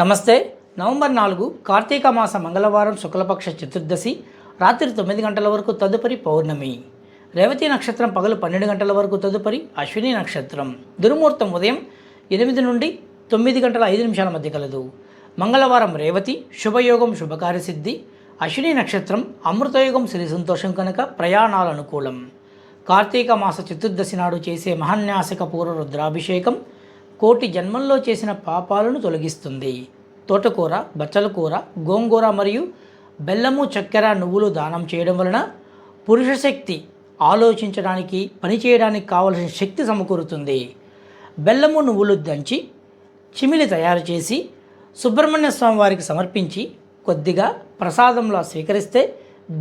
నమస్తే. నవంబర్ నాలుగు కార్తీక మాస మంగళవారం శుక్లపక్ష చతుర్దశి రాత్రి తొమ్మిది గంటల వరకు తదుపరి పౌర్ణమి. రేవతి నక్షత్రం పగలు పన్నెండు గంటల వరకు తదుపరి అశ్విని నక్షత్రం. దుర్ముహూర్తం ఉదయం ఎనిమిది నుండి తొమ్మిది గంటల ఐదు నిమిషాల మధ్య కలదు. మంగళవారం రేవతి శుభయోగం శుభకార్యసిద్ధి. అశ్విని నక్షత్రం అమృతయోగం శ్రీ సంతోషం కనుక ప్రయాణాలు అనుకూలం కార్తీక మాస చతుర్దశి నాడు చేసే మహాన్యాసిక పూర్వ రుద్రాభిషేకం కోటి జన్మల్లో చేసిన పాపాలను తొలగిస్తుంది. తోటకూర బచ్చల కూర గోంగూర మరియు బెల్లము చక్కెర నువ్వులు దానం చేయడం వలన పురుష శక్తి ఆలోచించడానికి పనిచేయడానికి కావలసిన శక్తి సమకూరుతుంది. బెల్లము నువ్వులు దంచి చిమిలి తయారు చేసి సుబ్రహ్మణ్య స్వామి వారికి సమర్పించి కొద్దిగా ప్రసాదంలో స్వీకరిస్తే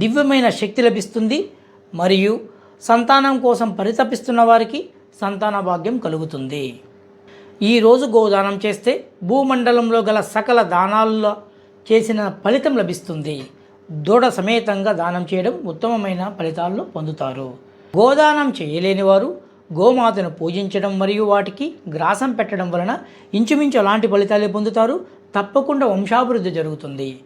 దివ్యమైన శక్తి లభిస్తుంది మరియు సంతానం కోసం పరితపిస్తున్న వారికి సంతాన భాగ్యం కలుగుతుంది. ఈరోజు గోదానం చేస్తే భూమండలంలో గల సకల దానాల్లో చేసిన ఫలితం లభిస్తుంది. దూడ సమేతంగా దానం చేయడం ఉత్తమమైన ఫలితాలను పొందుతారు. గోదానం చేయలేని వారు గోమాతను పూజించడం మరియు వాటికి గ్రాసం పెట్టడం వలన ఇంచుమించు అలాంటి ఫలితాలే పొందుతారు. తప్పకుండా వంశాభివృద్ధి జరుగుతుంది.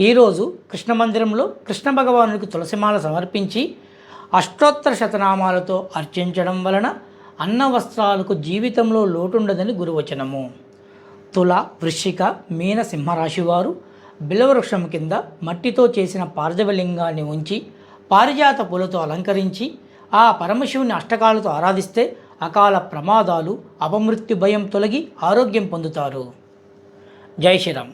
ఈరోజు కృష్ణ మందిరంలో కృష్ణ భగవానుడికి తులసిమాల సమర్పించి అష్టోత్తర శతనామాలతో అర్చించడం వలన అన్న వస్త్రాలకు జీవితంలో లోటుండదని గురువచనము. తుల వృశ్చిక మీన సింహరాశి వారు బిలవృక్షం కింద మట్టితో చేసిన పార్జవలింగాన్ని ఉంచి పారిజాత పూలతో అలంకరించి ఆ పరమశివుని అష్టకాలతో ఆరాధిస్తే అకాల ప్రమాదాలు అపమృత్యు భయం తొలగి ఆరోగ్యం పొందుతారు. జై శ్రీరామ్.